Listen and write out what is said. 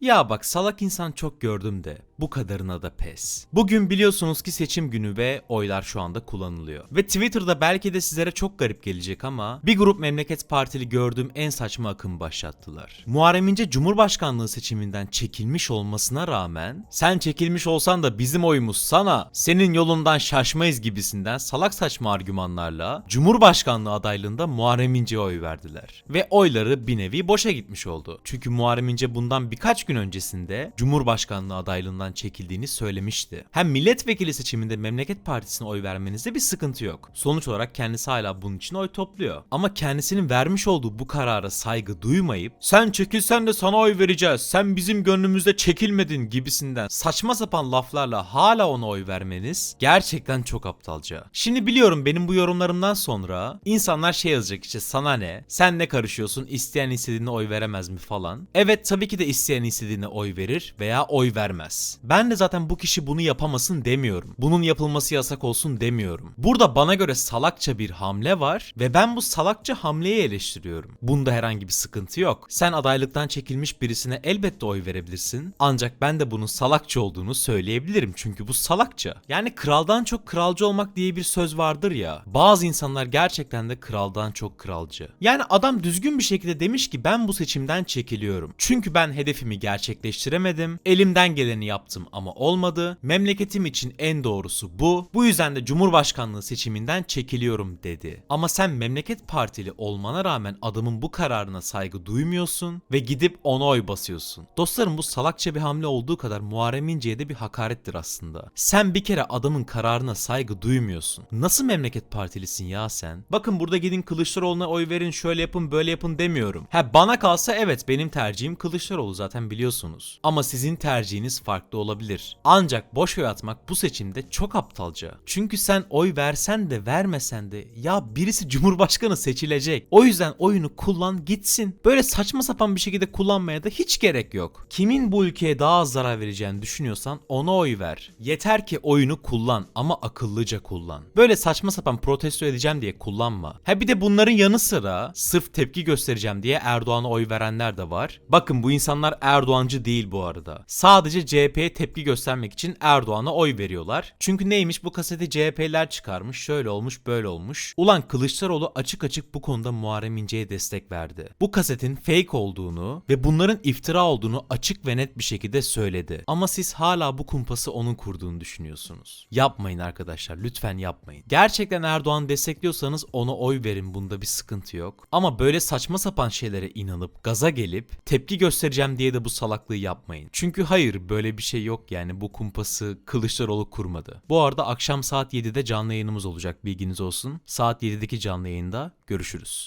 Ya bak salak insan çok gördüm de bu kadarına da pes. Bugün biliyorsunuz ki seçim günü ve oylar şu anda kullanılıyor. Ve Twitter'da belki de sizlere çok garip gelecek ama bir grup memleket partili gördüğüm en saçma akım başlattılar. Muharrem İnce Cumhurbaşkanlığı seçiminden çekilmiş olmasına rağmen sen çekilmiş olsan da bizim oyumuz sana, senin yolundan şaşmayız gibisinden salak saçma argümanlarla Cumhurbaşkanlığı adaylığında Muharrem İnce'ye oy verdiler. Ve oyları bir nevi boşa gitmiş oldu. Çünkü Muharrem İnce bundan birkaç gün öncesinde Cumhurbaşkanlığı adaylığından çekildiğini söylemişti. Hem milletvekili seçiminde Memleket Partisi'ne oy vermenizde bir sıkıntı yok. Sonuç olarak kendisi hala bunun için oy topluyor. Ama kendisinin vermiş olduğu bu karara saygı duymayıp sen çekilsen de sana oy vereceğiz, sen bizim gönlümüzde çekilmedin gibisinden saçma sapan laflarla hala ona oy vermeniz gerçekten çok aptalca. Şimdi biliyorum benim bu yorumlarımdan sonra insanlar şey yazacak işte sana ne, sen ne karışıyorsun, isteyen istediğine oy veremez mi falan. Evet tabii ki de isteyen istediğine oy verir veya oy vermez. Ben de zaten bu kişi bunu yapamasın demiyorum. Bunun yapılması yasak olsun demiyorum. Burada bana göre salakça bir hamle var ve ben bu salakça hamleyi eleştiriyorum. Bunda herhangi bir sıkıntı yok. Sen adaylıktan çekilmiş birisine elbette oy verebilirsin. Ancak ben de bunun salakça olduğunu söyleyebilirim çünkü bu salakça. Yani kraldan çok kralcı olmak diye bir söz vardır ya. Bazı insanlar gerçekten de kraldan çok kralcı. Yani adam düzgün bir şekilde demiş ki ben bu seçimden çekiliyorum. Çünkü ben hedefimi gerçekleştiremedim. Elimden geleni yaptım ama olmadı. Memleketim için en doğrusu bu. Bu yüzden de Cumhurbaşkanlığı seçiminden çekiliyorum dedi. Ama sen memleket partili olmana rağmen adamın bu kararına saygı duymuyorsun ve gidip ona oy basıyorsun. Dostlarım bu salakça bir hamle olduğu kadar Muharrem İnce'ye de bir hakarettir aslında. Sen bir kere adamın kararına saygı duymuyorsun. Nasıl memleket partilisin ya sen? Bakın burada gidin Kılıçdaroğlu'na oy verin şöyle yapın böyle yapın demiyorum. Ha bana kalsa evet benim tercihim Kılıçdaroğlu zaten biliyorsunuz. Ama sizin tercihiniz farklı olabilir. Ancak boş oy atmak bu seçimde çok aptalca. Çünkü sen oy versen de vermesen de ya birisi cumhurbaşkanı seçilecek. O yüzden oyunu kullan gitsin. Böyle saçma sapan bir şekilde kullanmaya da hiç gerek yok. Kimin bu ülkeye daha az zarar vereceğini düşünüyorsan ona oy ver. Yeter ki oyunu kullan ama akıllıca kullan. Böyle saçma sapan protesto edeceğim diye kullanma. Ha bir de bunların yanı sıra sırf tepki göstereceğim diye Erdoğan'a oy verenler de var. Bakın bu insanlar Erdoğancı değil bu arada. Sadece CHP'ye tepki göstermek için Erdoğan'a oy veriyorlar. Çünkü neymiş bu kaseti CHP'ler çıkarmış, şöyle olmuş, böyle olmuş. Ulan Kılıçdaroğlu açık açık bu konuda Muharrem İnce'ye destek verdi. Bu kasetin fake olduğunu ve bunların iftira olduğunu açık ve net bir şekilde söyledi. Ama siz hala bu kumpası onun kurduğunu düşünüyorsunuz. Yapmayın arkadaşlar, lütfen yapmayın. Gerçekten Erdoğan destekliyorsanız ona oy verin bunda bir sıkıntı yok. Ama böyle saçma sapan şeylere inanıp gaza gelip tepki göstereceğim diye de bu salaklığı yapmayın. Çünkü hayır böyle bir şey yok yani bu kumpası Kılıçdaroğlu kurmadı. Bu arada akşam saat 7'de canlı yayınımız olacak bilginiz olsun. Saat 7'deki canlı yayında görüşürüz.